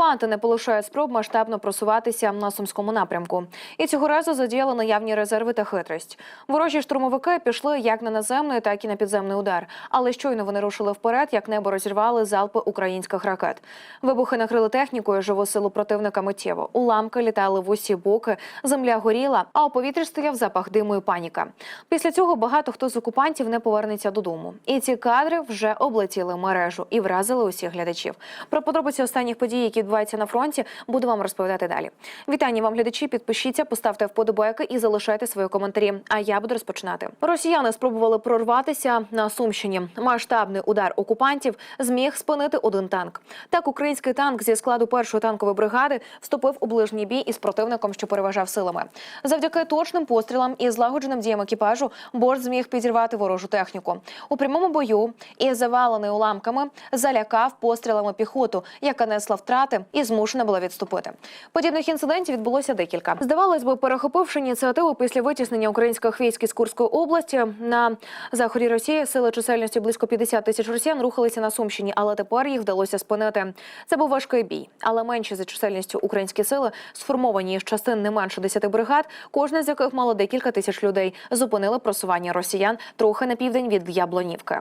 Окупанти не полишають спроб масштабно просуватися на сумському напрямку, і цього разу задіяли наявні резерви та хитрість. Ворожі штурмовики пішли як на наземний, так і на підземний удар. Але щойно вони рушили вперед, як небо розірвали залпи українських ракет. Вибухи накрили технікою живу силу противника миттєво. Уламки літали в усі боки, земля горіла, а у повітрі стояв запах диму і паніка. Після цього багато хто з окупантів не повернеться додому. І ці кадри вже облетіли мережу і вразили усіх глядачів. Про подробиці останніх подій, які відбуваються на фронті, буду вам розповідати далі. Вітання вам, глядачі. Підпишіться, поставте вподобайки і залишайте свої коментарі. А я буду розпочинати. Росіяни спробували прорватися на Сумщині. Масштабний удар окупантів зміг спинити один танк. Так, український танк зі складу першої танкової бригади вступив у ближній бій із противником, що переважав силами. Завдяки точним пострілам і злагодженим діям екіпажу борт зміг підірвати ворожу техніку. У прямому бою і завалений уламками залякав пострілами піхоту, яка несла втрати і змушена була відступити. Подібних інцидентів відбулося декілька. Здавалось би, перехопивши ініціативу після витіснення українських військ із Курської області на заході Росії, сили чисельністю близько 50 тисяч росіян рухалися на Сумщині, але тепер їх вдалося спинити. Це був важкий бій, але менші за чисельністю українські сили, сформовані із частин не менше 10 бригад, кожна з яких мало декілька тисяч людей, зупинили просування росіян трохи на південь від Яблонівки.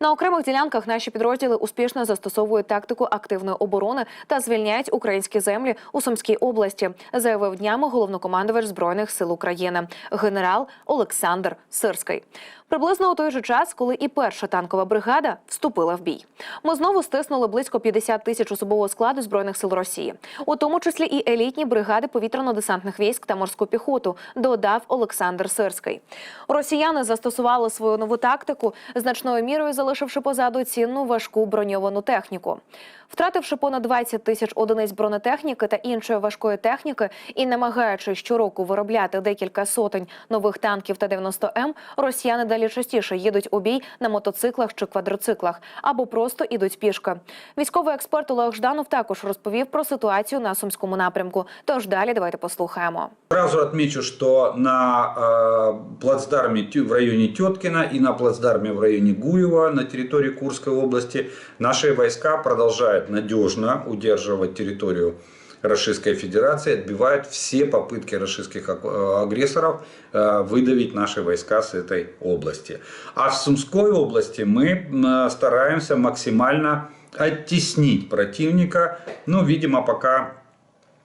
На окремих ділянках наші підрозділи успішно застосовують тактику активної оборони та звільняють українські землі у Сумській області, заявив днями головнокомандувач збройних сил України генерал Олександр Сирський. Приблизно у той же час, коли і перша танкова бригада вступила в бій. Ми знову стиснули близько 50 тисяч особового складу збройних сил Росії, у тому числі і елітні бригади повітряно-десантних військ та морську піхоту. Додав Олександр Сирський. Росіяни застосували свою нову тактику, значною мірою залишивши позаду цінну важку броньовану техніку. Втративши понад 20 тисяч одиниць бронетехніки та іншої важкої техніки і намагаючись щороку виробляти декілька сотень нових танків та 90 м росіяни далі частіше їдуть у бій на мотоциклах чи квадроциклах або просто ідуть пішки. Військовий експерт Олег Жданов також розповів про ситуацію на сумському напрямку. Тож далі давайте послухаємо. Сразу отмечу, что на плацдарме Тю- в районе Теткина и на плацдарме в районе Гуева на территории Курской области наши войска продолжают надежно удерживать территорию Российской Федерации, отбивают все попытки российских э, агрессоров э, выдавить наши войска с этой области. А в Сумской области мы м, стараемся максимально оттеснить противника. Ну, видимо, пока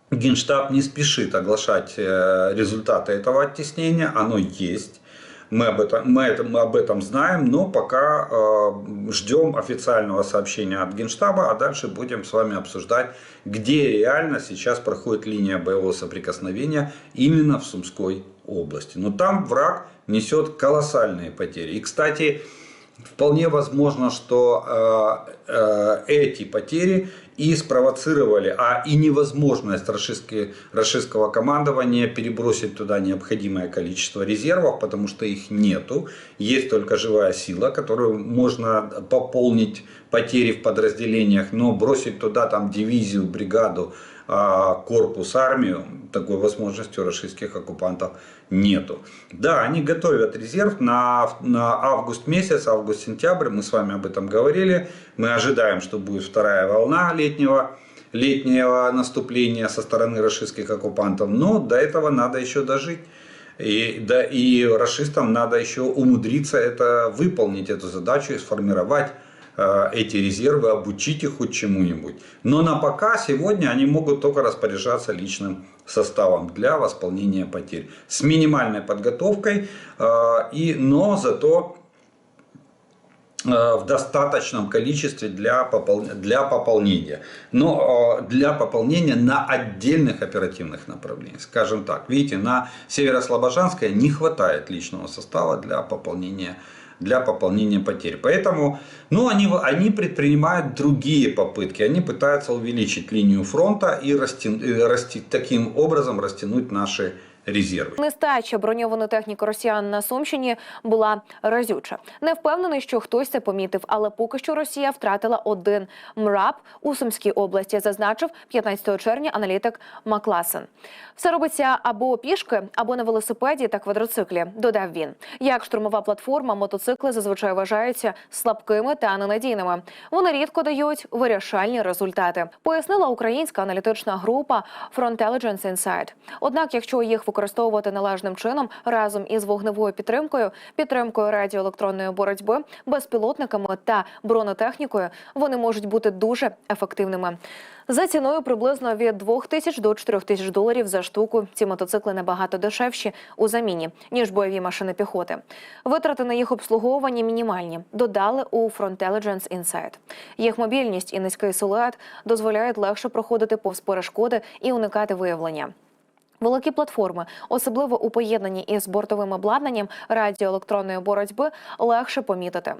Генштаб не спешит оглашать э, результаты этого оттеснения, оно есть. Мы об этом, мы это, мы об этом знаем, но пока э, ждем официального сообщения от Генштаба, а дальше будем с вами обсуждать, где реально сейчас проходит линия боевого соприкосновения именно в Сумской области. Но там враг несет колоссальные потери. И, кстати, Вполне возможно, что э, э, эти потери и спровоцировали, а и невозможность российской- российского командования перебросить туда необходимое количество резервов, потому что их нету. Есть только живая сила, которую можно пополнить потери в подразделениях, но бросить туда там дивизию, бригаду, корпус, армию, такой возможности у российских оккупантов нету. Да, они готовят резерв на, на август месяц, август-сентябрь, мы с вами об этом говорили. Мы ожидаем, что будет вторая волна летнего, летнего наступления со стороны российских оккупантов, но до этого надо еще дожить. И, да, и расистам надо еще умудриться это выполнить, эту задачу и сформировать эти резервы, обучить их хоть чему-нибудь. Но на пока сегодня они могут только распоряжаться личным составом для восполнения потерь. С минимальной подготовкой, э, и, но зато э, в достаточном количестве для, попол- для пополнения. Но э, для пополнения на отдельных оперативных направлениях. Скажем так, видите, на Северослобожанской не хватает личного состава для пополнения для пополнения потерь. Поэтому ну, они, они предпринимают другие попытки. Они пытаются увеличить линию фронта и расти, и расти- таким образом растянуть наши резервы. Нестача броньованої техніки росіян на Сумщині була разюча. Не впевнений, що хтось це помітив, але поки що Росія втратила один МРАП у Сумській області, зазначив 15 червня аналітик Макласен. Все робиться або пішки, або на велосипеді та квадроциклі. Додав він. Як штурмова платформа, мотоцикли зазвичай вважаються слабкими та ненадійними. Вони рідко дають вирішальні результати. Пояснила українська аналітична група Frontelligence Insight. Однак, якщо їх використовувати належним чином разом із вогневою підтримкою, підтримкою радіоелектронної боротьби, безпілотниками та бронетехнікою, вони можуть бути дуже ефективними. За ціною приблизно від 2 тисяч до 4 тисяч доларів за штуку. Ці мотоцикли набагато дешевші у заміні ніж бойові машини піхоти. Витрати на їх обслуговування мінімальні. Додали у Frontelligence Insight. Їх мобільність і низький силует дозволяють легше проходити повз перешкоди і уникати виявлення. Великі платформи, особливо у поєднанні із бортовим обладнанням радіоелектронної боротьби, легше помітити.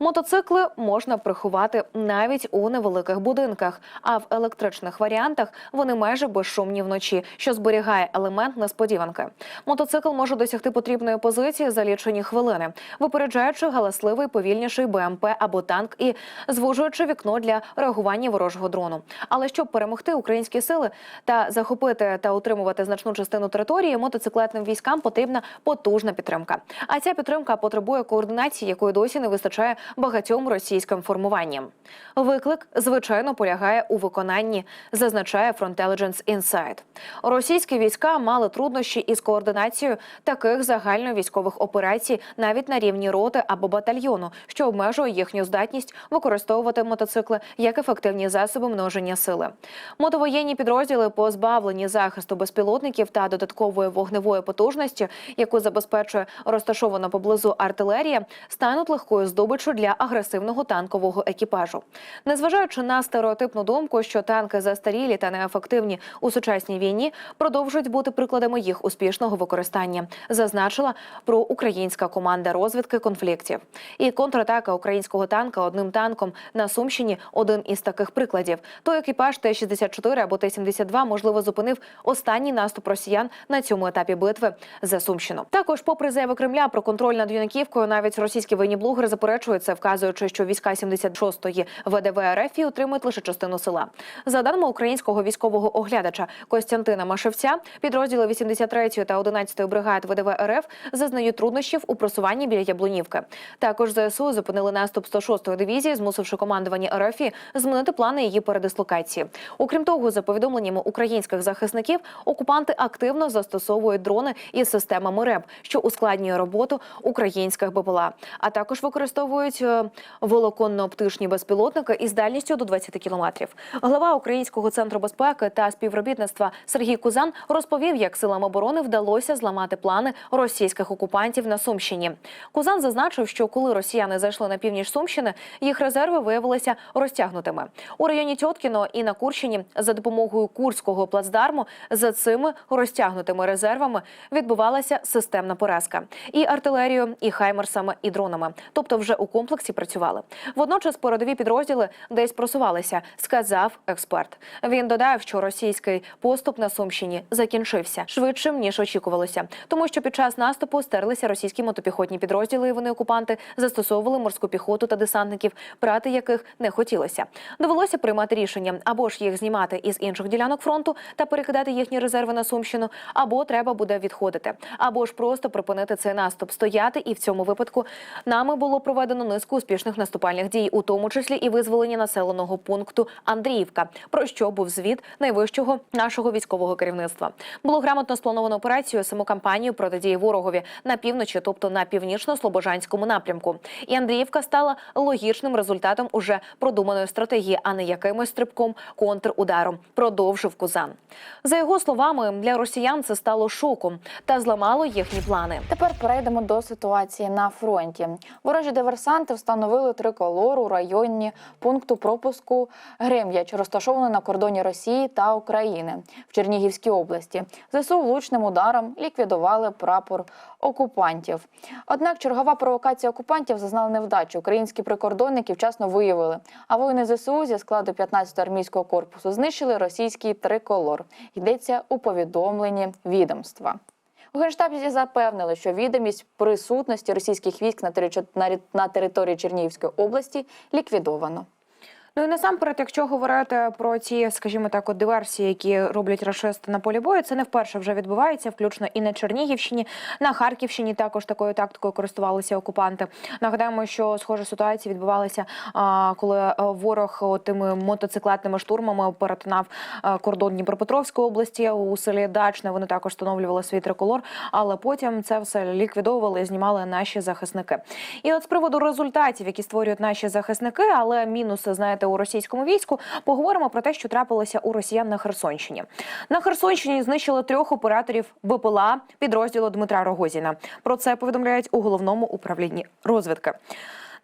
Мотоцикли можна приховати навіть у невеликих будинках, а в електричних варіантах вони майже безшумні вночі, що зберігає елемент несподіванки. Мотоцикл може досягти потрібної позиції за лічені хвилини, випереджаючи галасливий повільніший БМП або танк і звужуючи вікно для реагування ворожого дрону. Але щоб перемогти українські сили та захопити та утримувати значну частину території, мотоциклетним військам потрібна потужна підтримка. А ця підтримка потребує координації, якої досі не вистачає багатьом російським формуванням. Виклик звичайно полягає у виконанні, зазначає Frontelligence Insight. Російські війська мали труднощі із координацією таких загальновійськових операцій навіть на рівні роти або батальйону, що обмежує їхню здатність використовувати мотоцикли як ефективні засоби множення сили. Мотовоєнні підрозділи позбавлені захисту безпілотників та додаткової вогневої потужності, яку забезпечує розташована поблизу артилерія, стануть легкою здобиччю для агресивного танкового екіпажу. Незважаючи на стереотипну думку, що танки застарілі та неефективні у сучасній війні, продовжують бути прикладами їх успішного використання, зазначила про українська команда розвідки конфліктів. І контратака українського танка одним танком на Сумщині один із таких прикладів. Той екіпаж Т-64 або Т-72, можливо, зупинив останній наступ росіян на цьому етапі битви за Сумщину. Також, попри заяви Кремля про контроль над Юнаківкою, навіть російські воєнні блогери заперечують вказуючи, що війська 76-ї ВДВ РФ утримують лише частину села. За даними українського військового оглядача Костянтина Машевця, підрозділи 83-ї та 11-ї бригад ВДВ РФ зазнають труднощів у просуванні біля Яблунівки. Також ЗСУ зупинили наступ 106-ї дивізії, змусивши командування РФ змінити плани її передислокації. Окрім того, за повідомленнями українських захисників, окупанти активно застосовують дрони із системами РЕБ, що ускладнює роботу українських БПЛА, а також використовують е, волоконно-оптичні безпілотники із дальністю до 20 кілометрів. Глава Українського центру безпеки та співробітництва Сергій Кузан розповів, як силам оборони вдалося зламати плани російських окупантів на Сумщині. Кузан зазначив, що коли росіяни зайшли на північ Сумщини, їх резерви виявилися розтягнутими у районі Тьоткіно і на Курщині за допомогою курського плацдарму. За цими розтягнутими резервами відбувалася системна поразка і артилерією, і хаймерсами, і дронами. Тобто, вже у комплексі працювали. Водночас передові підрозділи десь просувалися, сказав експерт. Він додав, що російський поступ на Сумщині закінчився швидшим ніж очікувалося, тому що під час наступу стерлися російські мотопіхотні підрозділи. і Вони окупанти застосовували морську піхоту та десантників, брати яких не хотілося. Довелося приймати рішення або ж їх знімати із інших ділянок фронту та перекидати їхні резерви на Сумщину, або треба буде відходити, або ж просто припинити цей наступ, стояти. І в цьому випадку нами було проведено низку успішних наступальних дій, у тому числі і визволення населеного пункту Андріївка, про що був звіт найвищого нашого військового керівництва. Було грамотно сплановано операцію саму кампанію протидії ворогові на півночі, тобто на північно-слобожанському напрямку. І Андріївка стала логічним результатом уже продуманої стратегії, а не якимось стрибком контрударом. Продовжив Кузан. За його словами, для росіян це стало шоком та зламало їхні плани. Тепер перейдемо до ситуації на фронті. Ворожі диверсанти встановили триколор у районі пункту пропуску Грем'яч, розташований на кордоні Росії та України в Чернігівській області. ЗСУ влучним ударом ліквідували прапор окупантів. Однак чергова провокація окупантів зазнала невдачу. Українські прикордонники вчасно виявили, а воїни ЗСУ зі складу 15-го армійського корпусу знищили російський триколор. Йдеться у повідомленні відомства. У генштабі запевнили, що відомість присутності російських військ на території Чернігівської області ліквідовано. Ну і насамперед, якщо говорити про ці, скажімо так, от диверсії, які роблять рашисти на полі бою, це не вперше вже відбувається, включно і на Чернігівщині, на Харківщині також такою тактикою користувалися окупанти. Нагадаємо, що схожа ситуація відбувалася, коли е, ворог тими мотоциклетними штурмами перетинав е, кордон Дніпропетровської області у селі Дачне. Вони також встановлювали свій триколор, але потім це все ліквідовували і знімали наші захисники. І от з приводу результатів, які створюють наші захисники, але мінуси, знаєте, у російському війську, поговоримо про те, що трапилося у росіян на Херсонщині. На Херсонщині знищили трьох операторів БПЛА підрозділу Дмитра Рогозіна. Про це повідомляють у головному управлінні розвідки.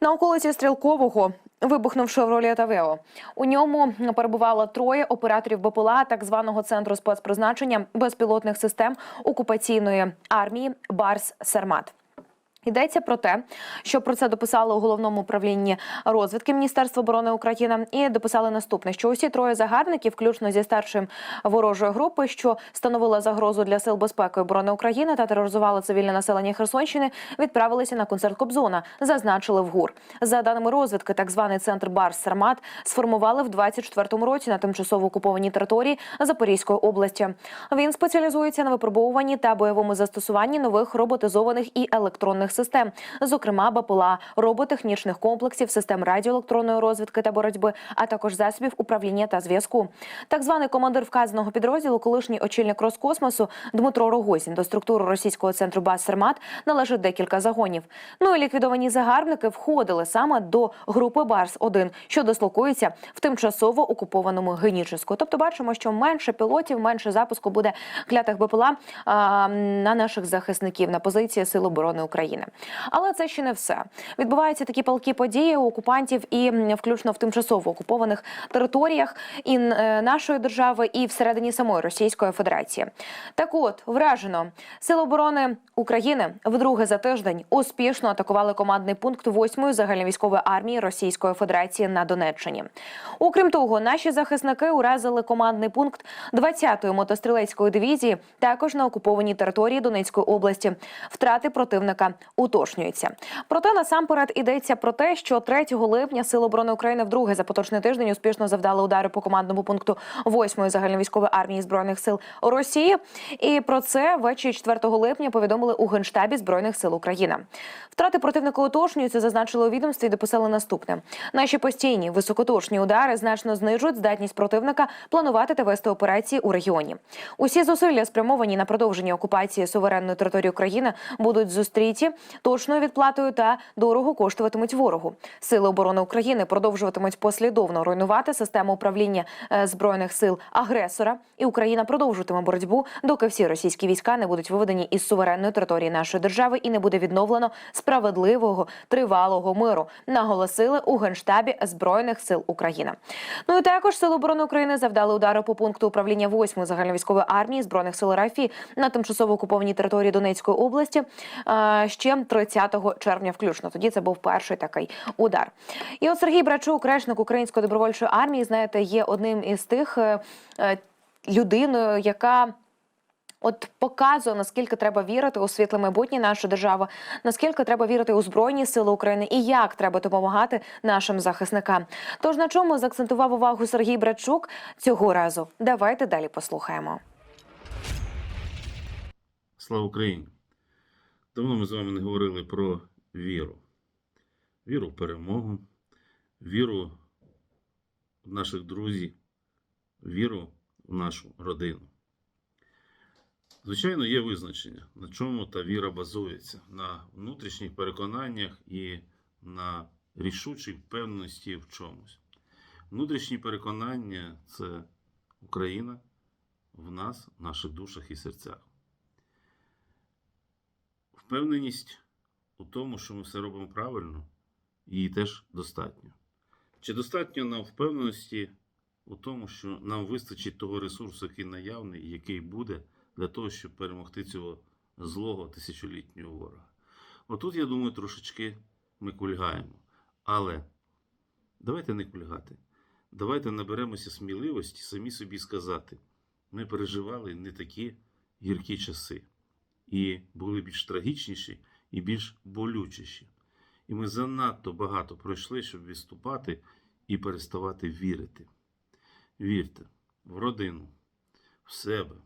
На околиці Стрілкового вибухнув «Шевроле Тавео». У ньому перебувало троє операторів БПЛА так званого центру спецпризначення безпілотних систем окупаційної армії Барс Сармат. Йдеться про те, що про це дописали у головному управлінні розвідки Міністерства оборони України, і дописали наступне: що усі троє загарбників, включно зі старшим ворожої групи, що становила загрозу для сил безпеки оборони України та тероризувала цивільне населення Херсонщини, відправилися на концерт Кобзона, зазначили в ГУР. За даними розвідки, так званий центр Барс Сармат сформували в 24-му році на тимчасово окупованій території Запорізької області. Він спеціалізується на випробовуванні та бойовому застосуванні нових роботизованих і електронних систем, зокрема БПЛА, роботехнічних комплексів, систем радіоелектронної розвідки та боротьби, а також засобів управління та зв'язку. Так званий командир вказаного підрозділу, колишній очільник Роскосмосу Дмитро Рогозін. До структури російського центру баз Сермат належить декілька загонів. Ну і ліквідовані загарбники входили саме до групи Барс 1 що дислокується в тимчасово окупованому Генічеську. Тобто, бачимо, що менше пілотів, менше запуску буде клятих БПЛА а, на наших захисників на позиції Сил оборони України. Але це ще не все. Відбуваються такі палкі події у окупантів і включно в тимчасово окупованих територіях і е, нашої держави, і всередині самої Російської Федерації. Так от вражено Сили оборони України вдруге за тиждень успішно атакували командний пункт 8-ї загальновійськової армії Російської Федерації на Донеччині. Окрім того, наші захисники уразили командний пункт 20-ї мотострілецької дивізії також на окупованій території Донецької області. Втрати противника уточнюються. Проте насамперед ідеться про те, що 3 липня Сили оборони України вдруге за поточний тиждень успішно завдали удари по командному пункту 8-ї загальновійськової армії збройних сил Росії. І про це ввечері 4 липня повідомили у генштабі збройних сил України. Втрати противника уточнюються, зазначили у відомстві і дописали наступне: наші постійні високоточні удари значно знижують здатність противника планувати та вести операції у регіоні. Усі зусилля спрямовані на продовження окупації суверенної території України будуть зустріті точною відплатою та дорого коштуватимуть ворогу. Сили оборони України продовжуватимуть послідовно руйнувати систему управління е, збройних сил агресора, і Україна продовжуватиме боротьбу, доки всі російські війська не будуть виведені із суверенної території нашої держави і не буде відновлено справедливого тривалого миру. Наголосили у генштабі збройних сил України. Ну і також сили оборони України завдали удари по пункту управління 8 загальновійськової армії збройних сил РФ на тимчасово окупованій території Донецької області е, ще 30 червня, включно. Тоді це був перший такий удар. І от Сергій Брачук, речник української добровольчої армії, знаєте, є одним із тих е, е, людиною, яка. От показує наскільки треба вірити у світле майбутнє нашої держави, наскільки треба вірити у збройні сили України і як треба допомагати нашим захисникам. Тож на чому заакцентував увагу Сергій Брачук цього разу? Давайте далі послухаємо. Слава Україні! Давно ми з вами не говорили про віру. Віру в перемогу, віру в наших друзів, віру в нашу родину. Звичайно, є визначення, на чому та віра базується: на внутрішніх переконаннях і на рішучій впевненості в чомусь. Внутрішні переконання це Україна в нас, в наших душах і серцях. Впевненість у тому, що ми все робимо правильно, її теж достатньо. Чи достатньо нам впевненості у тому, що нам вистачить того ресурсу, який наявний, який буде для того, щоб перемогти цього злого тисячолітнього ворога? Отут, я думаю, трошечки ми кульгаємо. Але давайте не кульгати. Давайте наберемося сміливості самі собі сказати: ми переживали не такі гіркі часи. І були більш трагічніші і більш болючіші. І ми занадто багато пройшли, щоб відступати і переставати вірити. Вірте в родину, в себе,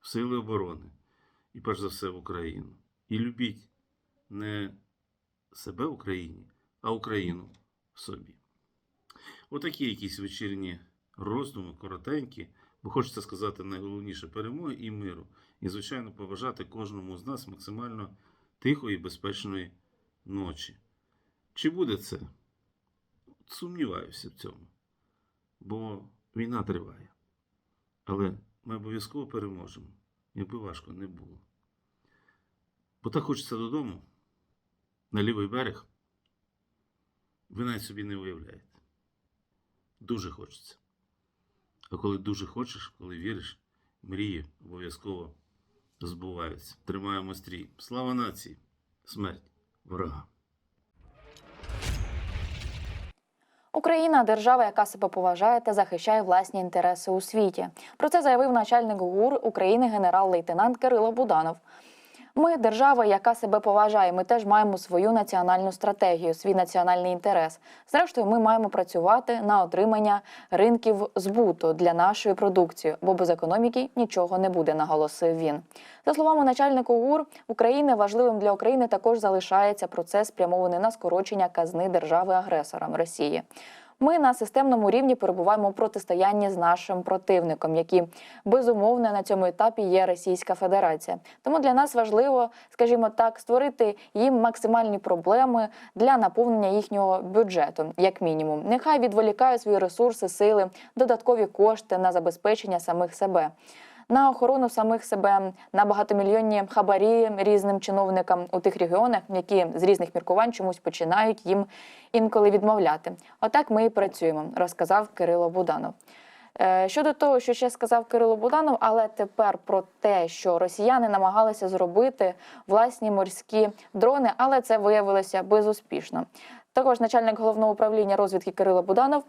в сили оборони і перш за все в Україну. І любіть не себе в Україні, а Україну в собі. Отакі якісь вечірні роздуми, коротенькі, бо хочеться сказати найголовніше перемоги і миру. І, звичайно, побажати кожному з нас максимально тихої і безпечної ночі. Чи буде це? Сумніваюся в цьому. Бо війна триває. Але ми обов'язково переможемо, якби важко не було. Бо так хочеться додому, на лівий берег. Ви навіть собі не уявляєте. Дуже хочеться. А коли дуже хочеш, коли віриш, мрії обов'язково збуваються. Тримаємо стрій. Слава нації! Смерть ворога! Україна держава, яка себе поважає та захищає власні інтереси у світі. Про це заявив начальник ГУР України генерал-лейтенант Кирило Буданов. Ми держава, яка себе поважає. Ми теж маємо свою національну стратегію, свій національний інтерес. Зрештою, ми маємо працювати на отримання ринків збуту для нашої продукції, бо без економіки нічого не буде, наголосив він. За словами начальника ГУР України, важливим для України також залишається процес, спрямований на скорочення казни держави-агресорам Росії. Ми на системному рівні перебуваємо у протистоянні з нашим противником, який безумовно на цьому етапі є Російська Федерація. Тому для нас важливо, скажімо так, створити їм максимальні проблеми для наповнення їхнього бюджету, як мінімум. Нехай відволікають свої ресурси, сили, додаткові кошти на забезпечення самих себе. На охорону самих себе на багатомільйонні хабарі різним чиновникам у тих регіонах, які з різних міркувань чомусь починають їм інколи відмовляти. Отак ми і працюємо, розказав Кирило Буданов. Е, Щодо того, що ще сказав Кирило Буданов, але тепер про те, що росіяни намагалися зробити власні морські дрони, але це виявилося безуспішно. Також начальник головного управління розвідки Кирило Буданов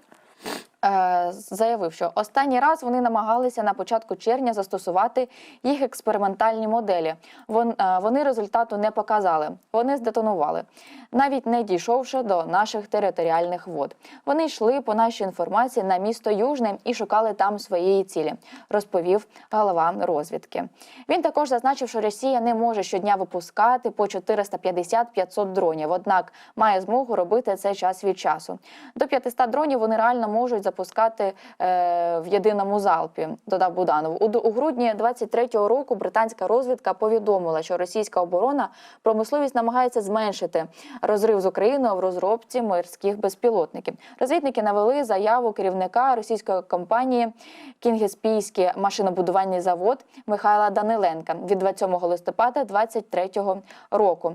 заявив, що останній раз вони намагалися на початку червня застосувати їх експериментальні моделі. Е, вони результату не показали. Вони здетонували, навіть не дійшовши до наших територіальних вод. Вони йшли по нашій інформації на місто Южне і шукали там своєї цілі, розповів голова розвідки. Він також зазначив, що Росія не може щодня випускати по 450-500 дронів. Однак має змогу робити це час від часу. До 500 дронів вони реально можуть запускати е, в єдиному залпі. Додав Буданов. У, грудні 23-го року британська розвідка повідомила, що російська оборона промисловість намагається зменшити розрив з Україною в розробці морських безпілотників. Розвідники навели заяву керівника російської компанії Кінгеспійський машинобудувальний завод Михайла Даниленка від 27 листопада 23-го року.